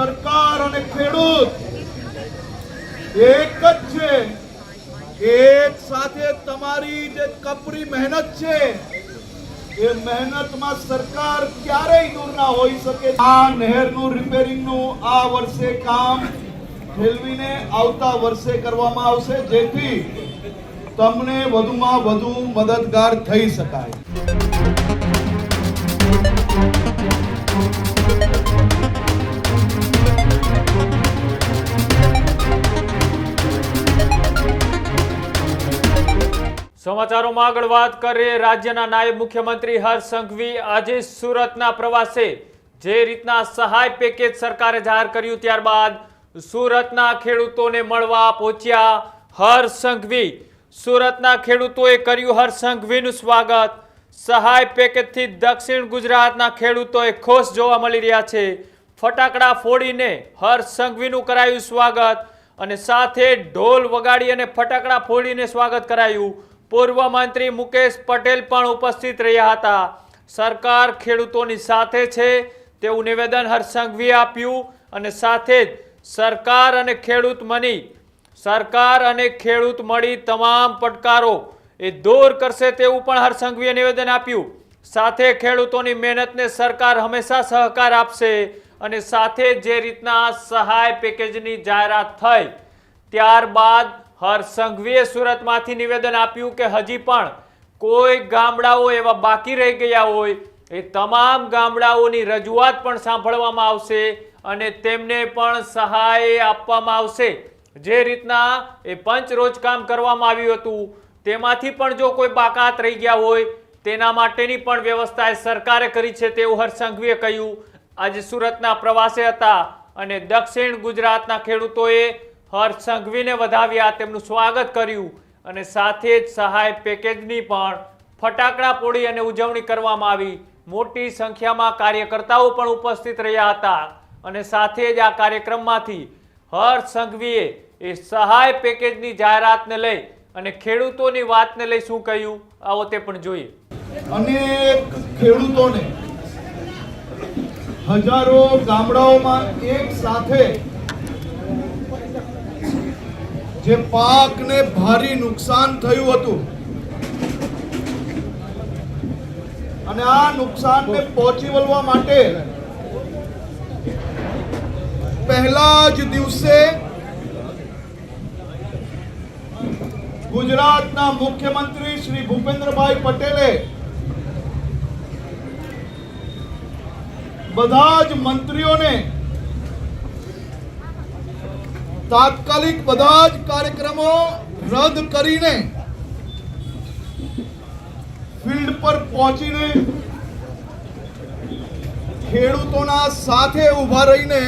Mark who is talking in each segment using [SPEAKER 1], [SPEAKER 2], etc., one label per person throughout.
[SPEAKER 1] સરકાર અને ખેડૂત એક જ છે. એક સાથે તમારી જે કપરી મહેનત છે, એ મહેનતમાં સરકાર ક્યારેય દૂર ના હોઈ શકે. આ નહેરનું રિપેરિંગનું આ વર્ષે કામ ઠેલવીને આવતા વર્ષે કરવામાં આવશે, જેથી તમને વધુમાં વધુ મદદગાર થઈ શકાય.
[SPEAKER 2] સમાચારોમાં આગળ વાત કરીએ. રાજ્યના નાયબ મુખ્યમંત્રી હર્ષ સંઘવી આજે સુરતના પ્રવાસે જે રીતના સહાય પેકેજ સરકારે જાહેર કર્યું ત્યારબાદ સુરતના ખેડૂતોને મળવા પહોંચ્યા હર્ષ સંઘવી. સુરતના ખેડૂતોએ કર્યું હર્ષ સંઘવીનું સ્વાગત. સહાય પેકેજથી દક્ષિણ ગુજરાતના ખેડૂતોએ ખુશ જોવા મળી રહ્યા છે. ફટાકડા ફોડીને હર્ષ સંઘવીનું કરાયું સ્વાગત અને સાથે ઢોલ વગાડી અને ફટાકડા ફોડીને સ્વાગત કરાયું. પૂર્વ મંત્રી મુકેશ પટેલ પણ ઉપસ્થિત રહ્યા હતા. સરકાર ખેડૂતોની સાથે છે તેવું નિવેદન હર્ષસંઘવીએ આપ્યું અને સાથે જ સરકાર અને ખેડૂત મની, સરકાર અને ખેડૂત મળી તમામ પડકારો એ દૂર કરશે તેવું પણ હર્ષસંઘવીએ નિવેદન આપ્યું. સાથે ખેડૂતોની મહેનતને સરકાર હંમેશા સહકાર આપશે અને સાથે જે રીતના સહાય પેકેજની જાહેરાત થઈ, ત્યારબાદ હર્ષ સુરતમાંથી નિવેદન આપ્યું કે હજી પણ કોઈ ગામડાઓ એવા બાકી રહી ગયા હોય, એ તમામ ગામડાઓની રજૂઆત પણ સાંભળવામાં આવશે અને તેમને પણ સહાય આપવામાં આવશે. જે રીતના એ પંચ રોજ કામ કરવામાં આવ્યું હતું, તેમાંથી પણ જો કોઈ બાકાત રહી ગયા હોય, તેના માટેની પણ વ્યવસ્થા સરકારે કરી છે તેવું હર્ષ કહ્યું. આજે સુરતના પ્રવાસે હતા અને દક્ષિણ ગુજરાતના ખેડૂતોએ હર્ષ સંઘવીને વધાવ્યા, તેમનું સ્વાગત કર્યું અને સાથે જ સહાય પેકેજની પણ ફટાકડા પોડી અને ઉજવણી કરવામાં આવી. મોટી સંખ્યામાં કાર્યકર્તાઓ પણ ઉપસ્થિત રહ્યા હતા અને સાથે જ આ કાર્યક્રમમાંથી હર્ષ સંઘવીએ એ સહાય પેકેજની જાહેરાતને લઈ અને ખેડૂતોની વાતને લઈ શું કહ્યું, આવો તે પણ જોઈએ.
[SPEAKER 1] અનેક ખેડૂતોને હજારો ગામડાઓમાં એક સાથે જે પાકને ભારી નુકસાન થયું હતું. અને આ નુકસાનને પહોંચી વળવા માટે પહેલા જ દિવસે ગુજરાતના મુખ્યમંત્રી શ્રી ભૂપેન્દ્રભાઈ પટેલે બધા જ મંત્રીઓને તાત્કાલિક બધા જ કાર્યક્રમો રદ કરીને ફિલ્ડ પર પહોંચીને ખેડૂતોના સાથે ઊભા રહીને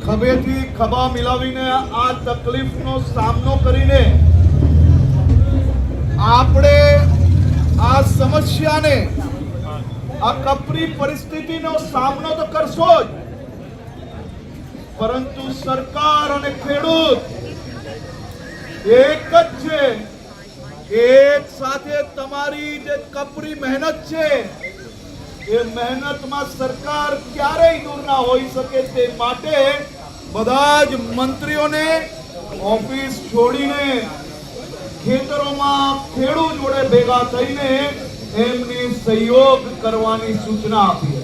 [SPEAKER 1] ખભેથી ખભા મિલાવીને આ તકલીફનો સામનો કરીને આપણે આ સમસ્યાને, આ કપરી પરિસ્થિતિનો સામનો તો કરશો જ. પરંતુ સરકાર અને ખેડૂત એક જ છે. એક સાથે તમારી જે કપરી મહેનત છે, એ મહેનતમાં સરકાર ક્યારેય દૂર ના હોઈ શકે તે માટે બધા જ મંત્રીઓને ઓફિસ છોડીને ખેતરોમાં ખેડૂત જોડે ભેગા થઈને એમની સહયોગ કરવાની સૂચના આપી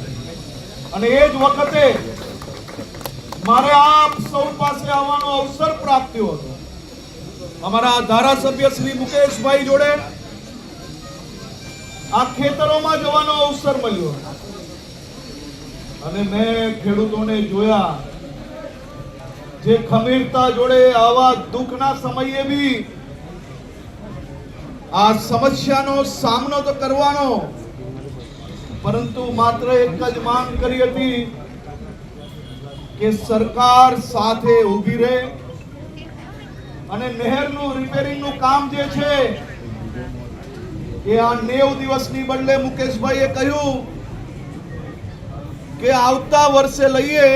[SPEAKER 1] અને એ જ વખતે મારે આપ સૌ પાસે આવવાનો અવસર પ્રાપ્ત થયો હતો. અમારા ધારાસભ્ય શ્રી મુકેશભાઈ જોડે આ ખેતરોમાં જવાનો અવસર મળ્યો અને મેં ખેડૂતોને જોયા. જે ખમીરતા જોડે આવા દુઃખના સમયે બી આ સમસ્યાનો સામનો તો કરવાનો, પરંતુ માત્ર એક જ માંગ કરી હતી કે સરકાર સાથે ઊભી રહે અને નહેરનું રિપેરિંગનું કામ જે છે, એ આ નેવ દિવસની બદલે મુકેશભાઈએ કહ્યું કે આવતા વર્ષે લઈએ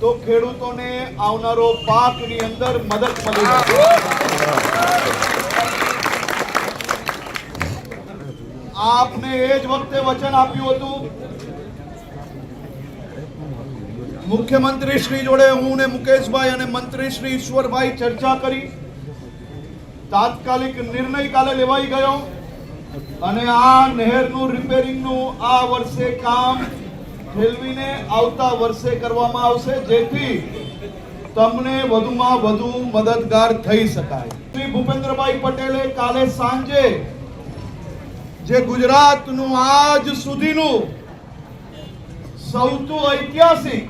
[SPEAKER 1] તો ખેડૂતોને આવનારો પાકની અંદર મદદ મળી આપને એ જ વખતે વચન આપ્યું હતું મુખ્યમંત્રી શ્રી જોડે હું ને મુકેશભાઈ અને મંત્રી શ્રી ઈશ્વરભાઈ ચર્ચા કરી. તાત્કાલિક નિર્ણય કાલે લેવાઈ ગયો અને આ નહેરનું રિપેરિંગનું આ વર્ષે કામ ઠેલવીને આવતા વર્ષે કરવામાં આવશે, જેથી તમને વધુમાં વધુ મદદગાર થઈ શકાય. શ્રી ભૂપેન્દ્રભાઈ પટેલે કાલે સાંજે જે ગુજરાતનું આજ સુધીનું સૌથી ઐતિહાસિક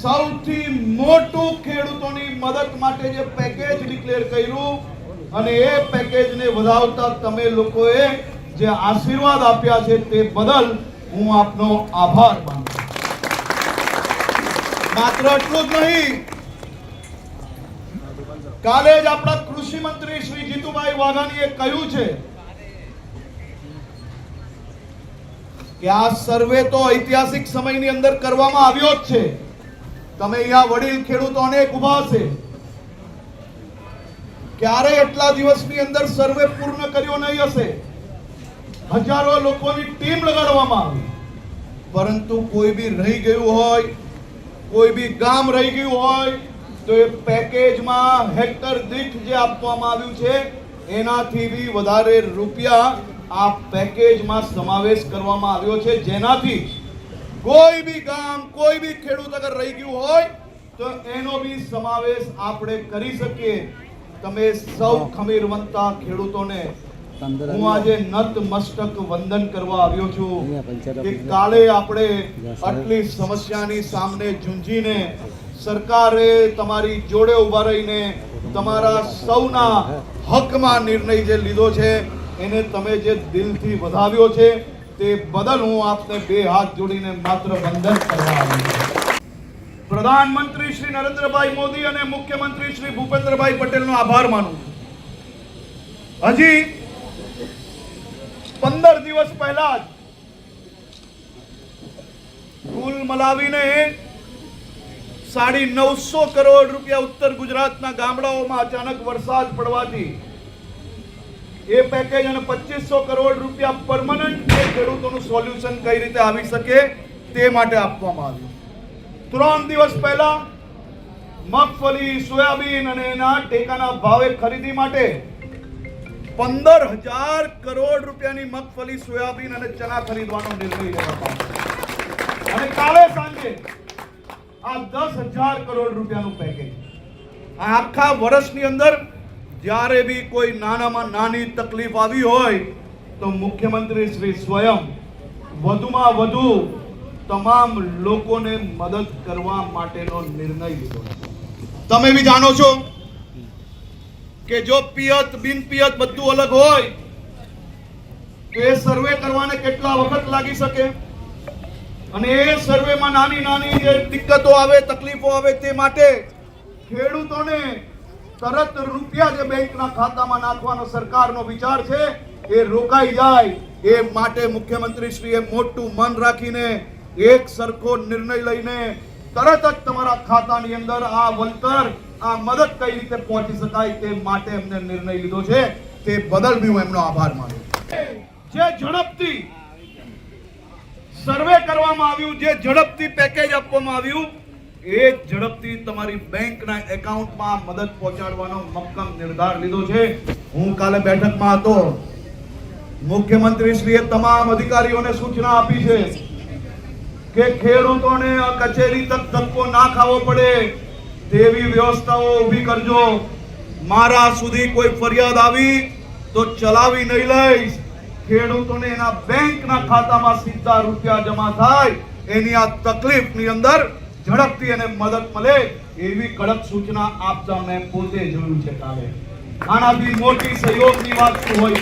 [SPEAKER 1] સૌથી મોટું ખેડૂતોની મદદ માટે જે પેકેજ ડિક્લેર કર્યું, અને એ પેકેજને વધાવતા તમે લોકોએ જે આશીર્વાદ આપ્યા છે તે બદલ હું આપનો આભાર માનું માત્ર એટલું જ નહીં, કાલે જ આપણા કૃષિ મંત્રી શ્રી જીતુભાઈ વાઘાણીએ કહ્યું છે કે આ સર્વે તો ઐતિહાસિક સમયની અંદર કરવામાં આવ્યો જ છે. તમે અહીંયા વડીલ ખેડૂતો અનેક ઊભા છે. ક્યારે એટલા દિવસની અંદર સર્વે પૂર્ણ કર્યો નહીં હશે? હજારો લોકોની ટીમ લગાડવામાં આવી. પરંતુ કોઈ બી રહી ગયું હોય, કોઈ બી ગામ રહી ગયું હોય, તો એ પેકેજમાં હેક્ટર દીઠ જે આપવામાં આવ્યું છે, એનાથી બી વધારે રૂપિયા આ પેકેજમાં સમાવેશ કરવામાં આવ્યો છે. જેનાથી કોઈ બી ગામ કોઈ બી ખેડૂત અગર રહી ગયું હોય તો એનો બી સમાવેશ આપણે કરી શકીએ. તમે સૌ ખમીરવંતા ખેડૂતોને હું આજે નત મસ્તક વંદન કરવા આવ્યો છું કે કાલે આપણે આટલી સમસ્યાની સામે ઝૂંઝીને સરકારે તમારી જોડે ઊભા રહીને તમારા સૌના હકમાં નિર્ણય જે લીધો છે એને તમે જે દિલથી વધાવ્યો છે, તે બદલ હું આપને બે હાથ જોડીને માત્ર વંદન કરવા પ્રધાનમંત્રી શ્રી નરેન્દ્રભાઈ મોદી અને મુખ્યમંત્રી શ્રી ભૂપેન્દ્રભાઈ પટેલનો આભાર માનું હજી પંદર દિવસ પહેલા જ કુલ મલાવીને સાડી નવસો કરોડ રૂપિયા ઉત્તર ગુજરાતના ગામડાઓમાં અચાનક વરસાદ પડવાથી એ પેકેજ અને પચીસો કરોડ રૂપિયા પરમનન્ટ ખેડૂતોનું સોલ્યુશન કઈ રીતે આવી શકે તે માટે આપવામાં આવ્યું. ત્રણ દિવસ પહેલા મગફળી, સોયાબીન અને એના ટેકાના ભાવે ખરીદી માટે પંદર હજાર કરોડ રૂપિયાની મગફળી, સોયાબીન અને ચના ખરીદવાનો નિર્ણય લેવામાં અને કાલે સાંજે આ દસ હજાર કરોડ રૂપિયાનું પેકેજ આખા વર્ષની અંદર જ્યારે બી કોઈ નાનામાં નાની તકલીફ આવી હોય તો મુખ્યમંત્રી શ્રી સ્વયં વધુમાં વધુ તમામ લોકોને મદદ કરવા માટેનો નિર્ણય લીધો તમે બી જાણો છો કે જો પિયત બિન પિયત બધું અલગ હોય, તો એ સર્વે કરવાને કેટલા વખત લાગી શકે? અને એ સર્વેમાં નાની નાની જે દિક્કતો આવે, તકલીફો આવે તે માટે ખેડૂતોને તરત રૂપિયા જે બેંકના ખાતામાં નાખવાનો સરકારનો વિચાર છે, એ રોકાઈ જાય. એ માટે મુખ્યમંત્રી શ્રીએ મોટું મન રાખીને એક સરખો નિર્ણય લઈને તરત જ તમારા ખાતાની અંદર આ વળતર, આ મદદ કઈ રીતે પહોંચી શકાય તે માટે એમને નિર્ણય લીધો છે. તે બદલ બી હું એમનો આભાર માનું જે ઝડપથી સર્વે કરવામાં આવ્યું, જે ઝડપથી પેકેજ આપવામાં આવ્યું એ ઝડપથી તમારી બેંકના એકાઉન્ટમાં મદદ પહોંચાડવાનો મક્કમ નિર્ધાર લીધો છે. હું કાલે બેઠકમાં હતો. મુખ્યમંત્રીશ્રીએ તમામ અધિકારીઓને સૂચના આપી છે કે ખેડૂતોને કચેરી તક ધક્કો ના ખાવો પડે તેવી વ્યવસ્થાઓ ઊભી કરજો. મારા સુધી કોઈ ફરિયાદ આવી તો ચલાવી નહીં લઈશ. ખેડૂતોને એના બેંકના ખાતામાં સીધા રૂપિયા જમા થાય. એની આ તકલીફની અંદર ઝડપથી એને મદદ મળે એવી કડક સૂચના આપતા મેં પોતે જોયું છે કાલે. આનાથી મોટી સહયોગની વાત શું હોય?